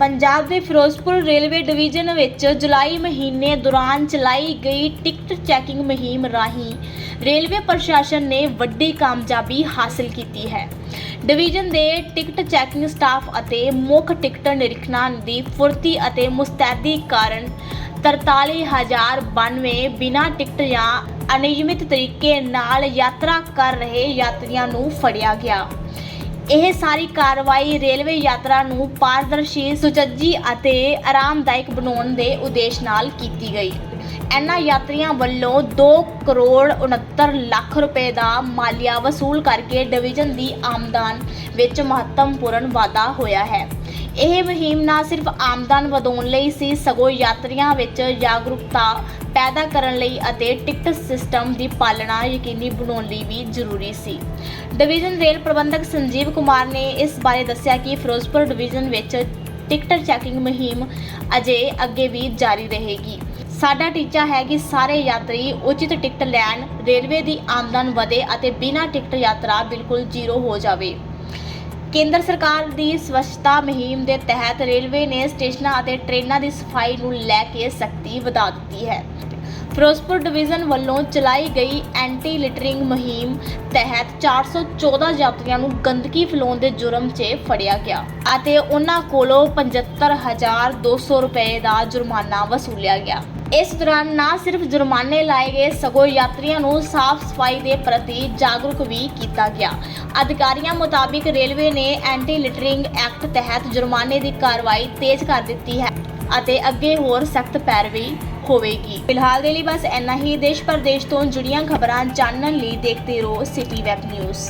ਪੰਜਾਬ ਦੇ Firozpur railway division ਵਿੱਚ ਜੁਲਾਈ ਮਹੀਨੇ ਦੌਰਾਨ ਚਲਾਈ ਗਈ ਟਿਕਟ ਚੈਕਿੰਗ ਮੁਹਿੰਮ ਰਾਹੀਂ ਰੇਲਵੇ ਪ੍ਰਸ਼ਾਸਨ ਨੇ ਵੱਡੀ ਕਾਮਯਾਬੀ ਹਾਸਲ ਕੀਤੀ ਹੈ। ਡਿਵੀਜ਼ਨ ਦੇ ਟਿਕਟ ਚੈਕਿੰਗ ਸਟਾਫ ਅਤੇ ਮੁੱਖ ਟਿਕਟ ਨਿਰੀਖਣਾਂ ਦੀ ਫੁਰਤੀ ਅਤੇ ਮੁਸਤੈਦੀ ਕਾਰਨ 43092 ਬਿਨਾਂ ਟਿਕਟ ਜਾਂ ਅਨਿਯਮਿਤ ਤਰੀਕੇ ਨਾਲ ਯਾਤਰਾ ਕਰ ਰਹੇ ਯਾਤਰੀਆਂ ਨੂੰ ਫੜਿਆ ਗਿਆ। ਇਹ ਸਾਰੀ ਕਾਰਵਾਈ ਰੇਲਵੇ ਯਾਤਰਾ ਨੂੰ ਪਾਰਦਰਸ਼ੀ, ਸੁਚੱਜੀ ਅਤੇ ਆਰਾਮਦਾਇਕ ਬਣਾਉਣ ਦੇ ਉਦੇਸ਼ ਨਾਲ ਕੀਤੀ ਗਈ। ਇਹਨਾਂ ਯਾਤਰੀਆਂ ਵੱਲੋਂ 2 ਕਰੋੜ 69 ਲੱਖ ਰੁਪਏ ਦਾ ਮਾਲੀਆ ਵਸੂਲ ਕਰਕੇ ਡਿਵੀਜ਼ਨ ਦੀ ਆਮਦਨ ਵਿੱਚ ਮਹੱਤਵਪੂਰਨ ਵਾਧਾ ਹੋਇਆ ਹੈ। ਇਹ ਮੁਹਿੰਮ ਨਾ ਸਿਰਫ ਆਮਦਨ ਵਧਾਉਣ ਲਈ ਸੀ, ਸਗੋਂ ਯਾਤਰੀਆਂ ਵਿੱਚ ਜਾਗਰੂਕਤਾ ਪੈਦਾ ਕਰਨ ਲਈ ਅਤੇ ਟਿਕਟ ਸਿਸਟਮ ਦੀ ਪਾਲਣਾ ਯਕੀਨੀ ਬਣਾਉਣ ਲਈ ਵੀ ਜ਼ਰੂਰੀ ਸੀ। ਡਿਵੀਜ਼ਨ ਰੇਲ ਪ੍ਰਬੰਧਕ ਸੰਜੀਵ ਕੁਮਾਰ ਨੇ ਇਸ ਬਾਰੇ ਦੱਸਿਆ ਕਿ ਫਿਰੋਜ਼ਪੁਰ ਡਿਵੀਜ਼ਨ ਵਿੱਚ ਟਿਕਟ ਚੈਕਿੰਗ ਮੁਹਿੰਮ ਅਜੇ ਅੱਗੇ ਵੀ ਜਾਰੀ ਰਹੇਗੀ। ਸਾਡਾ ਟੀਚਾ ਹੈ ਕਿ ਸਾਰੇ ਯਾਤਰੀ ਉਚਿਤ ਟਿਕਟ ਲੈਣ, ਰੇਲਵੇ ਦੀ ਆਮਦਨ ਵਧੇ ਅਤੇ ਬਿਨਾਂ ਟਿਕਟ ਯਾਤਰਾ ਬਿਲਕੁਲ ਜ਼ੀਰੋ ਹੋ ਜਾਵੇ। ਕੇਂਦਰ ਸਰਕਾਰ ਦੀ ਸਵੱਛਤਾ ਮੁਹਿੰਮ ਦੇ ਤਹਿਤ ਰੇਲਵੇ ਨੇ ਸਟੇਸ਼ਨਾਂ ਅਤੇ ਟ੍ਰੇਨਾਂ ਦੀ ਸਫ਼ਾਈ ਨੂੰ ਲੈ ਕੇ ਸਖਤੀ ਵਧਾ ਦਿੱਤੀ ਹੈ। ਫਿਰੋਜ਼ਪੁਰ ਡਿਵੀਜ਼ਨ ਵੱਲੋਂ ਚਲਾਈ ਗਈ ਐਂਟੀ ਲਿਟਰਿੰਗ ਮੁਹਿੰਮ ਤਹਿਤ 414 ਯਾਤਰੀਆਂ ਨੂੰ ਗੰਦਗੀ ਫੈਲਾਉਣ ਦੇ ਜੁਰਮ 'ਚ ਫੜਿਆ ਗਿਆ ਅਤੇ ਉਹਨਾਂ ਕੋਲੋਂ 75200 ਰੁਪਏ ਦਾ ਜੁਰਮਾਨਾ ਵਸੂਲਿਆ ਗਿਆ। ਇਸ ਦੌਰਾਨ ਨਾ ਸਿਰਫ ਜੁਰਮਾਨੇ ਲਾਏ ਗਏ, ਸਗੋਂ ਯਾਤਰੀਆਂ ਨੂੰ ਸਾਫ਼ ਸਫ਼ਾਈ ਦੇ ਪ੍ਰਤੀ ਜਾਗਰੂਕ ਵੀ ਕੀਤਾ ਗਿਆ। ਅਧਿਕਾਰੀਆਂ ਮੁਤਾਬਿਕ ਰੇਲਵੇ ਨੇ ਐਂਟੀ ਲਿਟਰਿੰਗ ਐਕਟ ਤਹਿਤ ਜੁਰਮਾਨੇ ਦੀ ਕਾਰਵਾਈ ਤੇਜ਼ ਕਰ ਦਿੱਤੀ ਹੈ ਅਤੇ ਅੱਗੇ ਹੋਰ ਸਖਤ ਪੈਰਵੀ ਹੋਵੇਗੀ। ਫਿਲਹਾਲ ਦੇ ਲਈ ਬਸ ਇੰਨਾ ਹੀ। ਦੇਸ਼ ਪ੍ਰਦੇਸ਼ ਤੋਂ ਜੁੜੀਆਂ ਖਬਰਾਂ ਜਾਣਨ ਲਈ ਦੇਖਦੇ ਰਹੋ ਸਿਟੀ ਵੈਬ ਨਿਊਜ਼